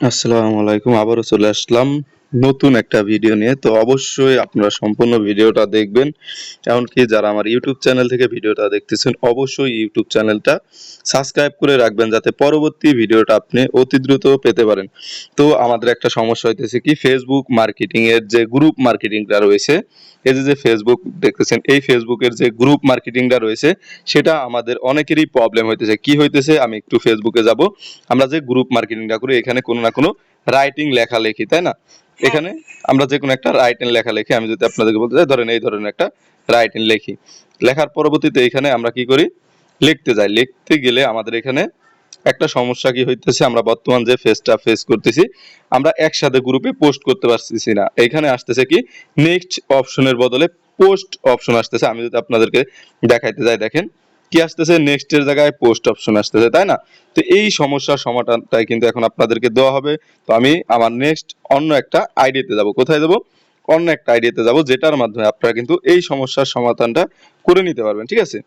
আসসালামু আলাইকুম আবারও চলে আসলাম। নতুন একটা ভিডিও নিয়ে, তো অবশ্যই আপনারা সম্পূর্ণ ভিডিওটা দেখবেন। এমনকি যারা আমার ইউটিউব চ্যানেল থেকে ভিডিওটা দেখতেছেন, অবশ্যই ইউটিউব চ্যানেলটা সাবস্ক্রাইব করে রাখবেন, যাতে পরবর্তী ভিডিওটা আপনি অতি দ্রুত পেতে পারেন। তো আমাদের একটা সমস্যা হইতেছে কি ফেসবুক মার্কেটিং এর যে গ্রুপ মার্কেটিংটা রয়েছে, এই যে যে ফেসবুক দেখতেছেন, এই ফেসবুকের যে গ্রুপ মার্কেটিংটা রয়েছে, সেটা আমাদের অনেকেরই প্রবলেম হইতেছে। কি হইতেছে? আমি একটু ফেসবুকে যাব। আমরা যে গ্রুপ মার্কেটিংটা করি, এখানে কোনো না কোনো রাইটিং লেখা লেখি তাই না? এখানে আমরা যে কোনো একটা রাইটিং লেখা লেখি আমি যদি আপনাদেরকে বলতে চাই ধরেন এই ধরনের একটা রাইটিং লেখি। লেখার পরবর্তীতে এখানে আমরা কি করি? লিখতে যাই। লিখতে গেলে আমাদের এখানে একটা সমস্যা কি হইতেছে আমরা বর্তমান যে ফেসটা ফেস করতেছি আমরা একসাথে গ্রুপে পোস্ট করতে পারতেছি না। এখানে আসতেছে কি? নেক্সট অপশনের বদলে পোস্ট অপশন আসতেছে। আমি যদি আপনাদেরকে দেখাইতে যাই দেখেন। কি আসতেছে? নেক্সট এর জায়গায় পোস্ট অপশন আসতেছে, তাই না? তো এই সমস্যার সমাধানটাই কিন্তু এখন আপনাদেরকে দেওয়া হবে। তো আমি আমার নেক্সট অন্য একটা আইডিতে যাব। কোথায় যাব? অন্য একটা আইডিয়াতে যাব, যেটার মাধ্যমে আপনারা কিন্তু এই সমস্যার সমাধানটা করে নিতে পারবেন, ঠিক আছে?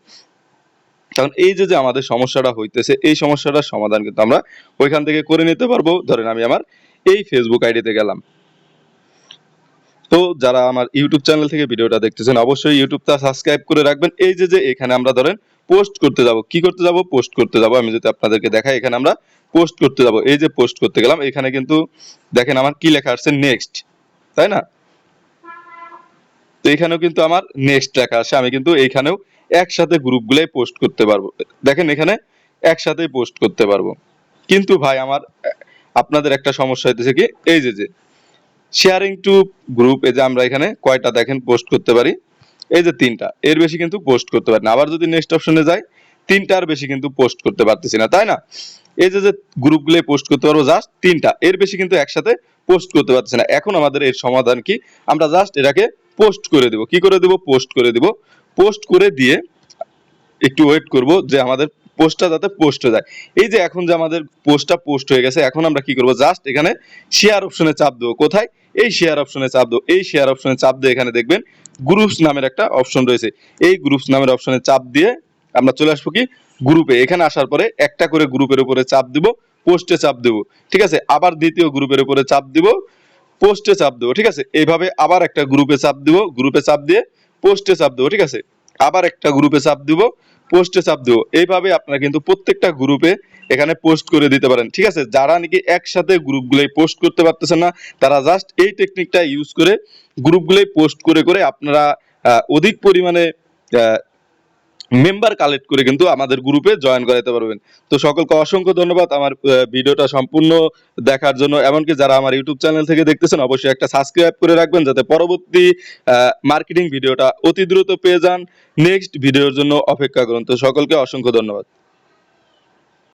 কারণ এই যে যে আমাদের সমস্যাটা হইতেছে, এই সমস্যাটার সমাধান কিন্তু আমরা ওইখান থেকে করে নিতে পারব। ধরেন আমি আমার এই ফেসবুক আইডিতে গেলাম। তো যারা আমার ইউটিউব চ্যানেল থেকে ভিডিওটা দেখতেছেন, অবশ্যই ইউটিউবটা সাবস্ক্রাইব করে রাখবেন। এই যে যে এখানে আমরা ধরেন পোস্ট করতে যাব। কি করতে যাব? পোস্ট করতে যাব। আমি যদি আপনাদেরকে দেখাই, এখানে আমরা পোস্ট করতে যাব। এই যে পোস্ট করতে গেলাম, এখানে কিন্তু দেখেন আমার কি লেখা আসছে? নেক্সট তাই না? তো এখানেও কিন্তু আমার নেক্সট লেখা আসে। আমি কিন্তু এইখানেও একসাথে গ্রুপগুলোই পোস্ট করতে পারব। দেখেন এখানে একসাথেই পোস্ট করতে পারব। কিন্তু ভাই, আমার, আপনাদের একটা সমস্যা হইতেছে কি? এই যে যে শেয়ারিং টু গ্রুপ এই যে আমরা এখানে কয়টা দেখেন পোস্ট করতে পারি? এই যে তিনটা, এর বেশি কিন্তু পোস্ট করতে পারি আবার যদি নেক্সট অপশনে যাই তিনটার বেশি কিন্তু পোস্ট করতে পারতেছি না, তাই না? এই যে যে গ্রুপগুলো পোস্ট করতে পারব জাস্ট তিনটা, এর বেশি কিন্তু একসাথে পোস্ট করতে পারতেছি না। এখন আমাদের এর সমাধান কি? আমরা জাস্ট এটাকে পোস্ট করে দিব। কি করে দিব? পোস্ট করে দিব। পোস্ট করে দিয়ে একটু ওয়েট করব যে আমাদের পোস্টটা যাতে পোস্ট হয়ে যায় এই যে এখন যে আমাদের পোস্টটা পোস্ট হয়ে গেছে এখন আমরা কি করব জাস্ট এখানে শেয়ার অপশনে চাপ দেবো কোথায় এই শেয়ার অপশনে চাপ দেবো এই শেয়ার অপশনে চাপ দিয়ে এখানে দেখবেন গ্রুপস নামের একটা অপশন রয়েছে এই গ্রুপস নামের অপশনে চাপ দিয়ে আমরা চলে আসব কি গ্রুপে এখানে আসার পরে একটা করে গ্রুপের উপরে চাপ দিব পোস্টে চাপ দেবো ঠিক আছে আবার দ্বিতীয় গ্রুপের উপরে চাপ দিব পোস্টে চাপ দেবো ঠিক আছে এইভাবে আবার একটা গ্রুপে চাপ দিব গ্রুপে চাপ দিয়ে পোস্টে চাপ দেবো ঠিক আছে আবার একটা গ্রুপে চাপ দিব পোস্টে চাপ দেবো। এইভাবে আপনারা কিন্তু প্রত্যেকটা গ্রুপে এখানে পোস্ট করে দিতে পারেন। ঠিক আছে? যারা নাকি একসাথে গ্রুপগুলোই পোস্ট করতে পারতেছেন না, তারা জাস্ট এই টেকনিকটা ইউজ করে গ্রুপগুলোই পোস্ট করে করে আপনারা অধিক পরিমাণে মেম্বার কালেক্ট করে কিন্তু আমাদের গ্রুপে জয়েন করাতে পারবেন। তো সকলকে অসংখ্য ধন্যবাদ আমার ভিডিওটা সম্পূর্ণ দেখার জন্য। এমনকি যারা আমার ইউটিউব চ্যানেল থেকে দেখতেছেন, অবশ্যই একটা সাবস্ক্রাইব করে রাখবেন যাতে পরবর্তী মার্কেটিং ভিডিওটা অতি দ্রুত পেয়ে যান। নেক্সট ভিডিওর জন্য অপেক্ষা করুন। তো সকলকে অসংখ্য ধন্যবাদ।